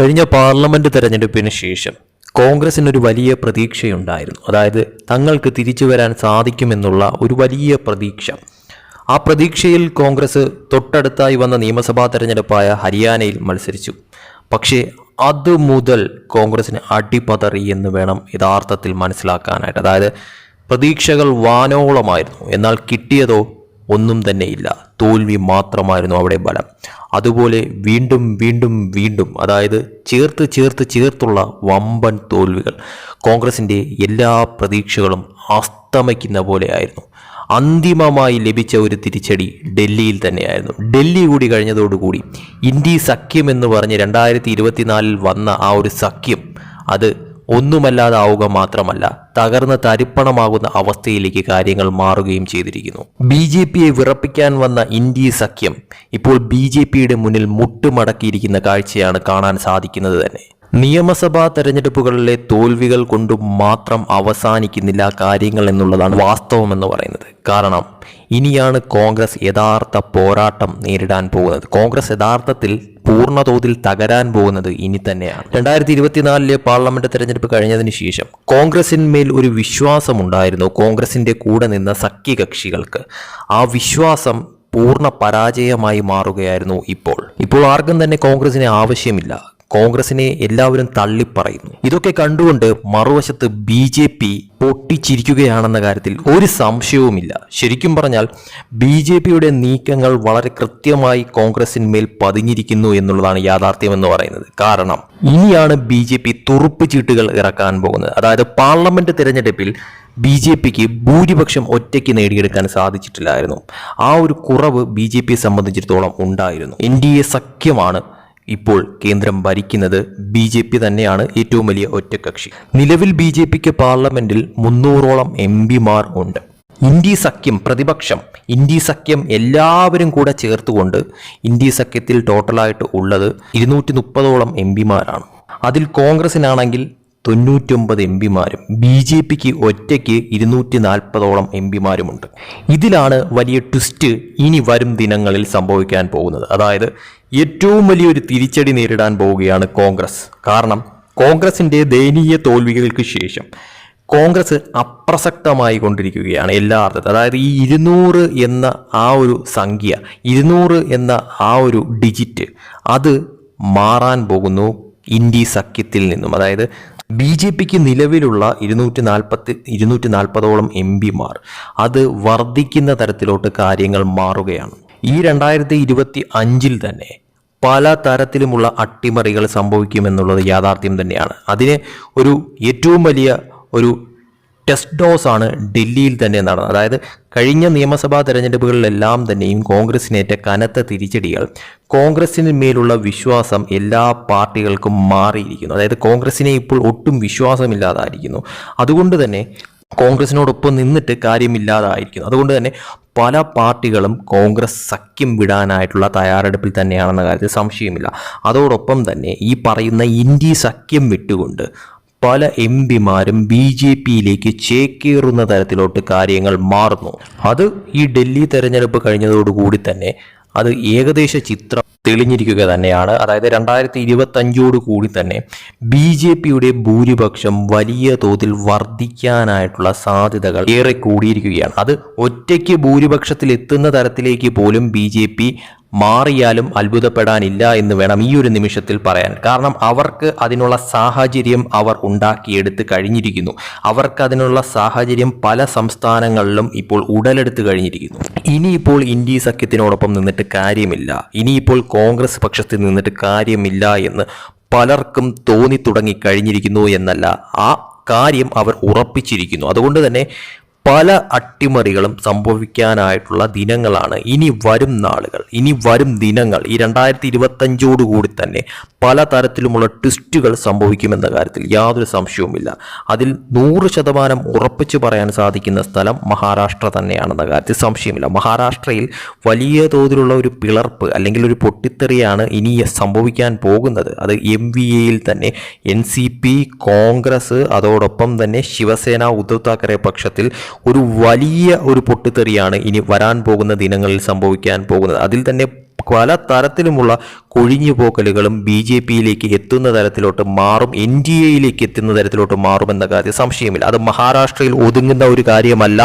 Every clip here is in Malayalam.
കഴിഞ്ഞ പാർലമെന്റ് തെരഞ്ഞെടുപ്പിന് ശേഷം കോൺഗ്രസിനൊരു വലിയ പ്രതീക്ഷയുണ്ടായിരുന്നു. അതായത് തങ്ങൾക്ക് തിരിച്ചു വരാൻ സാധിക്കുമെന്നുള്ള ഒരു വലിയ പ്രതീക്ഷ. ആ പ്രതീക്ഷയിൽ കോൺഗ്രസ് തൊട്ടടുത്തായി വന്ന നിയമസഭാ തെരഞ്ഞെടുപ്പായ ഹരിയാനയിൽ മത്സരിച്ചു. പക്ഷേ അത് മുതൽ കോൺഗ്രസിന് അടിപതറി എന്ന് വേണം യഥാർത്ഥത്തിൽ മനസ്സിലാക്കാനായിട്ട്. അതായത് പ്രതീക്ഷകൾ വാനോളമായിരുന്നു. എന്നാൽ കിട്ടിയതോ ഒന്നും തന്നെയില്ല തോൽവി മാത്രമായിരുന്നു അവിടെ ബലം. അതുപോലെ വീണ്ടും വീണ്ടും വീണ്ടും അതായത് ചേർത്ത് ചേർത്ത് ചേർത്തുള്ള വമ്പൻ തോൽവികൾ കോൺഗ്രസിന്റെ എല്ലാ പ്രതീക്ഷകളും അസ്തമിക്കുന്ന പോലെയായിരുന്നു അന്തിമമായി ലഭിച്ച ഒരു തിരിച്ചടി ഡൽഹിയിൽ തന്നെയായിരുന്നു. ഡൽഹി കൂടി കഴിഞ്ഞതോടുകൂടി ഇന്ത്യ സഖ്യം എന്ന് പറഞ്ഞ് രണ്ടായിരത്തി ഇരുപത്തിനാലിൽ വന്ന ആ ഒരു സഖ്യം അത് ഒന്നുമല്ലാതാവുക മാത്രമല്ല തകർന്ന് തരിപ്പണമാകുന്ന അവസ്ഥയിലേക്ക് കാര്യങ്ങൾ മാറുകയും ചെയ്തിരിക്കുന്നു. ബി ജെ പിയെ വിറപ്പിക്കാൻ വന്ന ഇന്ത്യ സഖ്യം ഇപ്പോൾ ബി ജെ പിയുടെ മുന്നിൽ മുട്ടുമടക്കിയിരിക്കുന്ന കാഴ്ചയാണ് കാണാൻ സാധിക്കുന്നത് തന്നെ. നിയമസഭാ തെരഞ്ഞെടുപ്പുകളിലെ തോൽവികൾ കൊണ്ട് മാത്രം അവസാനിക്കുന്നില്ല കാര്യങ്ങൾ എന്നുള്ളതാണ് വാസ്തവം എന്ന് പറയുന്നത്. കാരണം ഇനിയാണ് കോൺഗ്രസ് യഥാർത്ഥ പോരാട്ടം നേരിടാൻ പോകുന്നത്. കോൺഗ്രസ് യഥാർത്ഥത്തിൽ പൂർണതോതിൽ തകരാൻ പോകുന്നത് ഇനി തന്നെയാണ്. രണ്ടായിരത്തി ഇരുപത്തിനാലിലെ പാർലമെന്റ് തെരഞ്ഞെടുപ്പ് കഴിഞ്ഞതിന് ശേഷം കോൺഗ്രസിന്മേൽ ഒരു വിശ്വാസമുണ്ടായിരുന്നു. കോൺഗ്രസിന്റെ കൂടെ നിന്ന സഖ്യകക്ഷികൾക്ക്. ആ വിശ്വാസം പൂർണ പരാജയമായി മാറുകയായിരുന്നു ഇപ്പോൾ. ഇപ്പോൾ ആർക്കും തന്നെ കോൺഗ്രസിന് ആവശ്യമില്ല. കോൺഗ്രസിനെ എല്ലാവരും തള്ളിപ്പറയുന്നു. ഇതൊക്കെ കണ്ടുകൊണ്ട് മറുവശത്ത് ബി ജെ പി പൊട്ടിച്ചിരിക്കുകയാണെന്ന കാര്യത്തിൽ ഒരു സംശയവുമില്ല. ശരിക്കും പറഞ്ഞാൽ ബി ജെ പിയുടെ നീക്കങ്ങൾ വളരെ കൃത്യമായി കോൺഗ്രസിന്മേൽ പതിഞ്ഞിരിക്കുന്നു എന്നുള്ളതാണ് യാഥാർത്ഥ്യം എന്ന് പറയുന്നത്. കാരണം ഇനിയാണ് ബി ജെ പി തുറുപ്പ് ചീട്ടുകൾ ഇറക്കാൻ പോകുന്നത്. അതായത് പാർലമെന്റ് തിരഞ്ഞെടുപ്പിൽ ബി ജെ പിക്ക് ഭൂരിപക്ഷം ഒറ്റയ്ക്ക് നേടിയെടുക്കാൻ സാധിച്ചിട്ടില്ലായിരുന്നു. ആ ഒരു കുറവ് ബി ജെ പിയെ സംബന്ധിച്ചിടത്തോളം ഉണ്ടായിരുന്നു. എൻ ഡി എ സഖ്യമാണ് ഇപ്പോൾ കേന്ദ്രം ഭരിക്കുന്നത് ബി ജെ പി തന്നെയാണ് ഏറ്റവും വലിയ ഒറ്റക്കക്ഷി. നിലവിൽ ബി ജെ പിക്ക് പാർലമെന്റിൽ മുന്നൂറോളം എം പിമാർ ഉണ്ട്. ഇന്ത്യ സഖ്യം പ്രതിപക്ഷം ഇന്ത്യ സഖ്യം എല്ലാവരും കൂടെ ചേർത്തുകൊണ്ട് ഇന്ത്യ സഖ്യത്തിൽ ടോട്ടലായിട്ട് ഉള്ളത് ഇരുന്നൂറ്റി മുപ്പതോളം എം പിമാരാണ്. അതിൽ കോൺഗ്രസിനാണെങ്കിൽ തൊണ്ണൂറ്റൊമ്പത് എം പിമാരും ബി ജെ പിക്ക് ഒറ്റയ്ക്ക് ഇരുന്നൂറ്റി നാൽപ്പതോളം എം പിമാരുമുണ്ട്. ഇതിലാണ് വലിയ ട്വിസ്റ്റ് ഇനി വരും ദിനങ്ങളിൽ സംഭവിക്കാൻ പോകുന്നത്. അതായത് ഏറ്റവും വലിയൊരു തിരിച്ചടി നേരിടാൻ പോവുകയാണ് കോൺഗ്രസ്. കാരണം കോൺഗ്രസിന്റെ ദയനീയ തോൽവികൾക്ക് ശേഷം കോൺഗ്രസ് അപ്രസക്തമായി കൊണ്ടിരിക്കുകയാണ് എല്ലാ അർത്ഥത്തിൽ അതായത് ഈ ഇരുന്നൂറ് എന്ന ആ ഒരു സംഖ്യ ഇരുന്നൂറ് എന്ന ആ ഒരു ഡിജിറ്റ് അത് മാറാൻ പോകുന്നു ഇന്ത്യ സഖ്യത്തിൽ നിന്നും. അതായത് ബി ജെ പിക്ക് നിലവിലുള്ള ഇരുന്നൂറ്റി നാൽപ്പത്തി ഇരുന്നൂറ്റി നാൽപ്പതോളം എം പിമാർ അത് വർദ്ധിക്കുന്ന തരത്തിലോട്ട് കാര്യങ്ങൾ മാറുകയാണ്. ഈ രണ്ടായിരത്തി ഇരുപത്തി അഞ്ചിൽ തന്നെ പല തരത്തിലുമുള്ള അട്ടിമറികൾ സംഭവിക്കുമെന്നുള്ളത് യാഥാർത്ഥ്യം തന്നെയാണ്. അതിന് ഒരു ഏറ്റവും വലിയ ഒരു ടെസ്റ്റ് ഡോസ് ആണ് ഡൽഹിയിൽ തന്നെ നടന്നത്. അതായത് കഴിഞ്ഞ നിയമസഭാ തെരഞ്ഞെടുപ്പുകളിലെല്ലാം തന്നെയും കോൺഗ്രസിനേറ്റ കനത്ത തിരിച്ചടികൾ കോൺഗ്രസിന് മേലുള്ള വിശ്വാസം എല്ലാ പാർട്ടികൾക്കും മാറിയിരിക്കുന്നു. അതായത് കോൺഗ്രസിനെ ഇപ്പോൾ ഒട്ടും വിശ്വാസമില്ലാതായിരിക്കുന്നു. അതുകൊണ്ട് തന്നെ കോൺഗ്രസിനോടൊപ്പം നിന്നിട്ട് കാര്യമില്ലാതായിരിക്കുന്നു. അതുകൊണ്ട് തന്നെ പല പാർട്ടികളും കോൺഗ്രസ് സഖ്യം വിടാനായിട്ടുള്ള തയ്യാറെടുപ്പിൽ തന്നെയാണെന്ന കാര്യത്തിൽ സംശയമില്ല. അതോടൊപ്പം തന്നെ ഈ പറയുന്ന ഇന്ത്യ സഖ്യം വിട്ടുകൊണ്ട് പല എം പിമാരും ബി ജെ പിയിലേക്ക് ചേക്കേറുന്ന തരത്തിലോട്ട് കാര്യങ്ങൾ മാറുന്നു. അത് ഈ ഡൽഹി തെരഞ്ഞെടുപ്പ് കഴിഞ്ഞതോടുകൂടി തന്നെ അത് ഏകദേശ ചിത്രം തെളിഞ്ഞിരിക്കുക തന്നെയാണ്. അതായത് രണ്ടായിരത്തി ഇരുപത്തഞ്ചോട് കൂടി തന്നെ ബി ജെ പിയുടെ ഭൂരിപക്ഷം വലിയ തോതിൽ വർദ്ധിക്കാനായിട്ടുള്ള സാധ്യതകൾ ഏറെ കൂടിയിരിക്കുകയാണ്. അത് ഒറ്റയ്ക്ക് ഭൂരിപക്ഷത്തിൽ എത്തുന്ന തരത്തിലേക്ക് പോലും ബി ജെ പി മാറിയാലും അത്ഭുതപ്പെടാനില്ല എന്ന് വേണം ഈ ഒരു നിമിഷത്തിൽ പറയാൻ. കാരണം അവർക്ക് അതിനുള്ള സാഹചര്യം അവർ ഉണ്ടാക്കിയെടുത്ത് കഴിഞ്ഞിരിക്കുന്നു. അവർക്ക് അതിനുള്ള സാഹചര്യം പല സംസ്ഥാനങ്ങളിലും ഇപ്പോൾ ഉടലെടുത്ത് കഴിഞ്ഞിരിക്കുന്നു. ഇനിയിപ്പോൾ ഇന്ത്യ സഖ്യത്തിനോടൊപ്പം നിന്നിട്ട് കാര്യമില്ല. ഇനിയിപ്പോൾ കോൺഗ്രസ് പക്ഷത്തിൽ നിന്നിട്ട് കാര്യമില്ല എന്ന് പലർക്കും തോന്നി തുടങ്ങി കഴിഞ്ഞിരിക്കുന്നു എന്നല്ല. ആ കാര്യം അവർ ഉറപ്പിച്ചിരിക്കുന്നു. അതുകൊണ്ട് തന്നെ പല അട്ടിമറികളും സംഭവിക്കാനായിട്ടുള്ള ദിനങ്ങളാണ് ഇനി വരും നാളുകൾ. ഇനി വരും ദിനങ്ങൾ. ഈ രണ്ടായിരത്തി ഇരുപത്തഞ്ചോട് കൂടി തന്നെ പല തരത്തിലുമുള്ള ട്വിസ്റ്റുകൾ സംഭവിക്കുമെന്ന കാര്യത്തിൽ യാതൊരു സംശയവുമില്ല. അതിൽ നൂറ് ശതമാനം ഉറപ്പിച്ചു പറയാൻ സാധിക്കുന്ന സ്ഥലം മഹാരാഷ്ട്ര തന്നെയാണെന്ന കാര്യത്തിൽ സംശയമില്ല. മഹാരാഷ്ട്രയിൽ വലിയ തോതിലുള്ള ഒരു പിളർപ്പ് അല്ലെങ്കിൽ ഒരു പൊട്ടിത്തെറിയാണ് ഇനി സംഭവിക്കാൻ പോകുന്നത്. അത് എം വി എയിൽ തന്നെ എൻ സി പി കോൺഗ്രസ് അതോടൊപ്പം തന്നെ ശിവസേന ഉദ്ധവ് താക്കറെ പക്ഷത്തിൽ ഒരു വലിയ ഒരു പൊട്ടിത്തെറിയാണ് ഇനി വരാൻ പോകുന്ന ദിനങ്ങളിൽ സംഭവിക്കാൻ പോകുന്നത്. അതിൽ തന്നെ പല തരത്തിലുമുള്ള കൊഴിഞ്ഞുപോക്കലുകളും ബി ജെ പിയിലേക്ക് എത്തുന്ന തരത്തിലോട്ട് മാറും എൻ ഡി എയിലേക്ക് എത്തുന്ന തരത്തിലോട്ട് മാറുമെന്ന കാര്യം സംശയമില്ല. അത് മഹാരാഷ്ട്രയിൽ ഒതുങ്ങുന്ന ഒരു കാര്യമല്ല.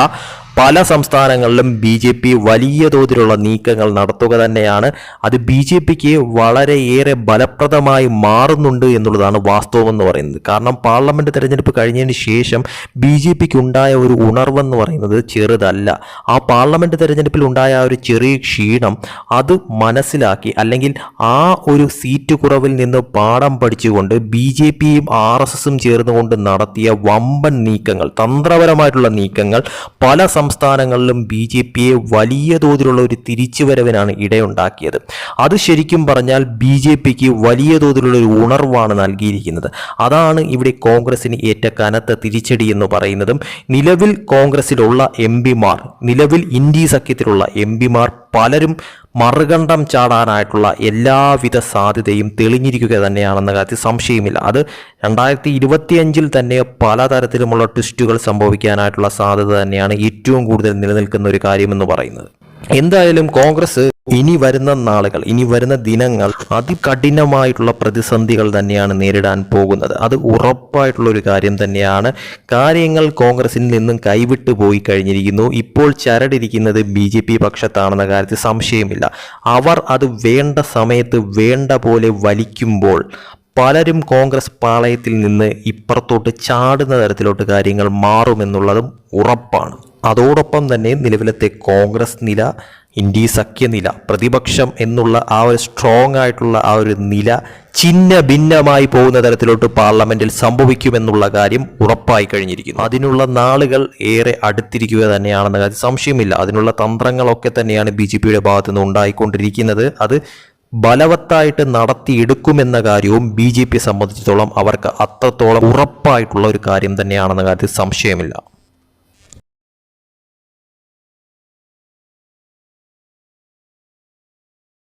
പല സംസ്ഥാനങ്ങളിലും ബി ജെ പി വലിയ തോതിലുള്ള നീക്കങ്ങൾ നടത്തുക തന്നെയാണ്. അത് ബി ജെ പിക്ക് വളരെയേറെ ഫലപ്രദമായി മാറുന്നുണ്ട് എന്നുള്ളതാണ് വാസ്തവം എന്ന് പറയുന്നത്. കാരണം പാർലമെന്റ് തെരഞ്ഞെടുപ്പ് കഴിഞ്ഞതിന് ശേഷം ബി ജെ പിക്ക് ഉണ്ടായ ഒരു ഉണർവെന്ന് പറയുന്നത് ചെറുതല്ല. ആ പാർലമെന്റ് തെരഞ്ഞെടുപ്പിൽ ഉണ്ടായ ഒരു ചെറിയ ക്ഷീണം അത് മനസ്സിലാക്കി അല്ലെങ്കിൽ ആ ഒരു സീറ്റ് കുറവിൽ നിന്ന് പാഠം പഠിച്ചുകൊണ്ട് ബി ജെ പിയും ആർ എസ് എസും ചേർന്നുകൊണ്ട് നടത്തിയ വമ്പൻ നീക്കങ്ങൾ തന്ത്രപരമായിട്ടുള്ള നീക്കങ്ങൾ പല സംസ്ഥാനങ്ങളിലും ബി ജെ പിയെ വലിയ തോതിലുള്ള ഒരു തിരിച്ചുവരവിനാണ് ഇടയുണ്ടാക്കിയത്. അത് ശരിക്കും പറഞ്ഞാൽ ബി ജെ പിക്ക് വലിയ തോതിലുള്ള ഒരു ഉണർവാണ് നൽകിയിരിക്കുന്നത്. അതാണ് ഇവിടെ കോൺഗ്രസിന് ഏറ്റ കനത്ത തിരിച്ചടി എന്ന് പറയുന്നതും. നിലവിൽ കോൺഗ്രസിലുള്ള എം പിമാർ നിലവിൽ ഇന്ത്യ സഖ്യത്തിലുള്ള എം പിമാർ പലരും മറുകണ്ഠം ചാടാനായിട്ടുള്ള എല്ലാവിധ സാധ്യതയും തെളിഞ്ഞിരിക്കുക തന്നെയാണെന്ന കാര്യത്തിൽ സംശയമില്ല. അത് രണ്ടായിരത്തി ഇരുപത്തിയഞ്ചിൽ തന്നെ പലതരത്തിലുമുള്ള ട്വിസ്റ്റുകൾ സംഭവിക്കാനായിട്ടുള്ള സാധ്യത തന്നെയാണ് ഏറ്റവും കൂടുതൽ നിലനിൽക്കുന്ന ഒരു കാര്യമെന്ന് പറയുന്നത്. എന്തായാലും കോൺഗ്രസ് ഇനി വരുന്ന നാളുകൾ ഇനി വരുന്ന ദിനങ്ങൾ അതികഠിനമായിട്ടുള്ള പ്രതിസന്ധികൾ തന്നെയാണ് നേരിടാൻ പോകുന്നത്. അത് ഉറപ്പായിട്ടുള്ള ഒരു കാര്യം തന്നെയാണ്. കാര്യങ്ങൾ കോൺഗ്രസിൽ നിന്നും കൈവിട്ടു പോയി കഴിഞ്ഞിരിക്കുന്നു. ഇപ്പോൾ ചരടിരിക്കുന്നത് ബി ജെ പി പക്ഷത്താണെന്ന കാര്യത്തിൽ സംശയമില്ല. അവർ അത് വേണ്ട സമയത്ത് വേണ്ട പോലെ വലിക്കുമ്പോൾ പലരും കോൺഗ്രസ് പാളയത്തിൽ നിന്ന് ഇപ്പുറത്തോട്ട് ചാടുന്ന തരത്തിലോട്ട് കാര്യങ്ങൾ മാറുമെന്നുള്ളതും ഉറപ്പാണ്. അതോടൊപ്പം തന്നെ നിലവിലത്തെ കോൺഗ്രസ് നില ഇന്ത്യ സഖ്യനില പ്രതിപക്ഷം എന്നുള്ള ആ ഒരു സ്ട്രോങ് ആയിട്ടുള്ള ആ ഒരു നില ചിന്ന ഭിന്നമായി പോകുന്ന തരത്തിലോട്ട് പാർലമെന്റിൽ സംഭവിക്കുമെന്നുള്ള കാര്യം ഉറപ്പായി കഴിഞ്ഞിരിക്കുന്നു. അതിനുള്ള നാളുകൾ ഏറെ അടുത്തിരിക്കുക തന്നെയാണെന്ന കാര്യം സംശയമില്ല. അതിനുള്ള തന്ത്രങ്ങളൊക്കെ തന്നെയാണ് ബി ജെ പിയുടെ ഭാഗത്തുനിന്ന് ഉണ്ടായിക്കൊണ്ടിരിക്കുന്നത്. അത് ബലവത്തായിട്ട് നടത്തിയെടുക്കുമെന്ന കാര്യവും ബി ജെ പിയെ സംബന്ധിച്ചിടത്തോളം അവർക്ക് അത്രത്തോളം ഉറപ്പായിട്ടുള്ള ഒരു കാര്യം തന്നെയാണെന്ന കാര്യത്തിൽ സംശയമില്ല.